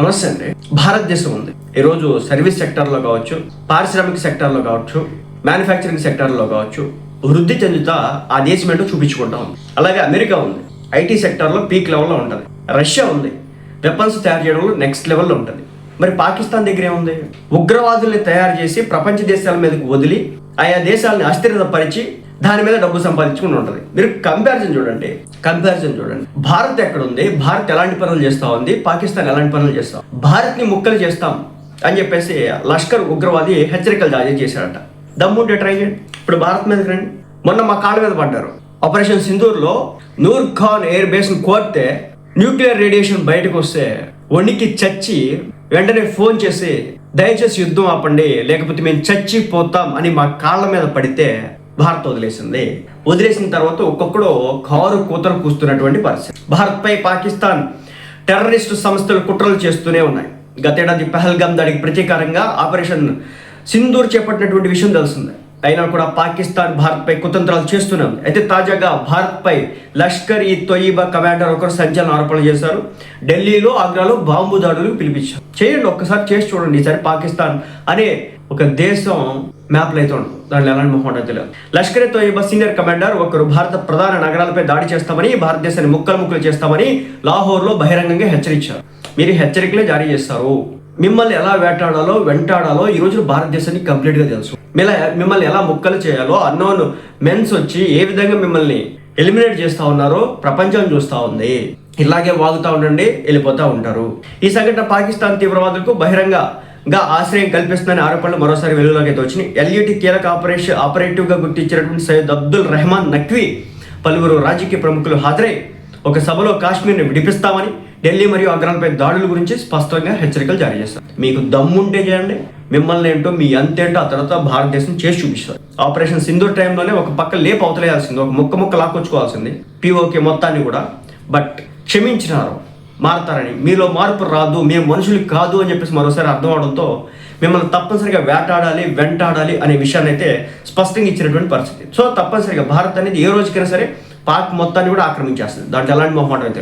నమస్తే అండి. భారతదేశం ఉంది. ఈరోజు సర్వీస్ సెక్టార్లో కావచ్చు పారిశ్రామిక సెక్టార్లో కావచ్చు మ్యానుఫ్యాక్చరింగ్ సెక్టార్లో కావచ్చు వృద్ధి చెందుతా ఆ దేశం ఏంటో చూపించుకుంటా ఉంది. అలాగే అమెరికా ఉంది. ఐటీ సెక్టార్లో పీక్ లెవెల్లో ఉంటుంది. రష్యా ఉంది. వెపన్స్ తయారు చేయడంలో నెక్స్ట్ లెవెల్లో ఉంటుంది. మరి పాకిస్తాన్ దగ్గర ఏముంది? ఉగ్రవాదుల్ని తయారు చేసి ప్రపంచ దేశాల మీదకి వదిలి ఆయా దేశాలని అస్థిరతపరిచి దాని మీద డబ్బు సంపాదించుకుని ఉంటుంది. మీరు కంపారిజన్ చూడండి. కంపారిజన్ చూడండి. భారత్ ఎక్కడ ఉంది భారత్ ఎలాంటి పనులు చేస్తా ఉంది? పాకిస్తాన్ ఎలాంటి పనులు చేస్తాం భారత్ని ముక్కలు చేస్తాం అని చెప్పేసి లష్కర్ ఉగ్రవాది హెచ్చరికలు జారీ చేశాడట. దమ్ముంటే ట్రై చేయండి. ఇప్పుడు భారత్ మీదకి రండి. మొన్న మా కాళ్ళ మీద పడ్డారు. ఆపరేషన్ సింధూర్లో నూర్ ఖాన్ ఎయిర్ బేస్ను కోరితే న్యూక్లియర్ రేడియేషన్ బయటకు వస్తే వణికి చచ్చి వెంటనే ఫోన్ చేసి దయచేసి యుద్ధం ఆపండి లేకపోతే మేము చచ్చిపోతాం అని మా కాళ్ళ మీద పడితే భారత్ వదిలేసింది. వదిలేసిన తర్వాత ఒక్కొక్కడు కారు కూతలు కూస్తున్నటువంటి పరిస్థితి. భారత్పై పాకిస్తాన్ టెర్రరిస్టు సంస్థలు కుట్రలు చేస్తూనే ఉన్నాయి. గతేడాది పహల్గామ్ దాడికి ప్రతీకారంగా ఆపరేషన్ సింధూర్ చేపట్టినటువంటి విషయం తెలిసిందే. అయినా కూడా పాకిస్తాన్ భారత్పై కుతంత్రాలు చేస్తున్నాం. అయితే తాజాగా భారత్పై లష్కర్ ఈ తొయ్యబా కమాండర్ ఒకరు సంచలన ఆరోపణలు చేశారు. ఢిల్లీలో ఆగ్రాలో బాంబు దాడులు పిలిపించారు. చేయండి ఒక్కసారి చేసి చూడండి. ఈసారి పాకిస్తాన్ అనే ఒక దేశం మ్యాప్లు అయితే ఉండదు దాంట్లో ఎలాంటి మొహం తెలియదు. లష్కర్ తోయిబా సీనియర్ కమాండర్ ఒకరు భారత ప్రధాన నగరాలపై దాడి చేస్తామని భారతదేశాన్ని ముక్కలు ముక్కలు చేస్తామని లాహోర్లో బహిరంగంగా హెచ్చరించారు. మీరు హెచ్చరికలే జారీ చేస్తారు. మిమ్మల్ని ఎలా వేటాడాలో వెంటాడాలో ఈ రోజు భారతదేశానికి కంప్లీట్గా తెలుసు. మిల మిమ్మల్ని ఎలా ముక్కలు చేయాలో అన్నోన్ మెన్స్ వచ్చి ఏ విధంగా మిమ్మల్ని ఎలిమినేట్ చేస్తా ఉన్నారో ప్రపంచం చూస్తూ ఉంది. ఇలాగే వాగుతూ ఉండండి వెళ్ళిపోతూ ఉంటారు. ఈ సంఘటన పాకిస్తాన్ తీవ్రవాదులకు బహిరంగ గా ఆశ్రయం కల్పిస్తుందనే ఆరోపణలు మరోసారి వెలుగులోకి అయితే వచ్చినాయి. ఎల్ఈటి కీలక ఆపరేషన్ ఆపరేటివ్గా గుర్తించినటువంటి సయ్యద్ అబ్దుల్ రెహమాన్ నక్వీ పలువురు రాజకీయ ప్రముఖులు హాజరై ఒక సభలో కాశ్మీర్ని విడిపిస్తామని ఢిల్లీ మరియు ఆగ్రాలపై దాడుల గురించి స్పష్టంగా హెచ్చరికలు జారీ చేస్తారు మీకు దమ్ముంటే చేయండి మిమ్మల్ని ఏంటో మీ అంతేంటో ఆ తర్వాత భారతదేశం చేసి చూపిస్తారు ఆపరేషన్ సింధూర్ టైంలోనే ఒక పక్క లేపు అవతలేయాల్సింది ఒక ముక్క ముక్క లాక్కొచ్చుకోవాల్సింది. పిఓకే మొత్తాన్ని కూడా. బట్ క్షమించినారు మారతారని. మీలో మార్పు రాదు మేము మనుషులు కాదు అని చెప్పేసి మరోసారి అర్థం అవడంతో మిమ్మల్ని తప్పనిసరిగా వేటాడాలి వెంటాడాలి అనే విషయాన్ని అయితే స్పష్టంగా ఇచ్చినటువంటి పరిస్థితి. సో తప్పనిసరిగా భారత్ అనేది ఏ రోజుకైనా సరే పాక్ మొత్తాన్ని కూడా ఆక్రమించేస్తుంది. దాంట్లో ఎలాంటి మొహమాటం అయితే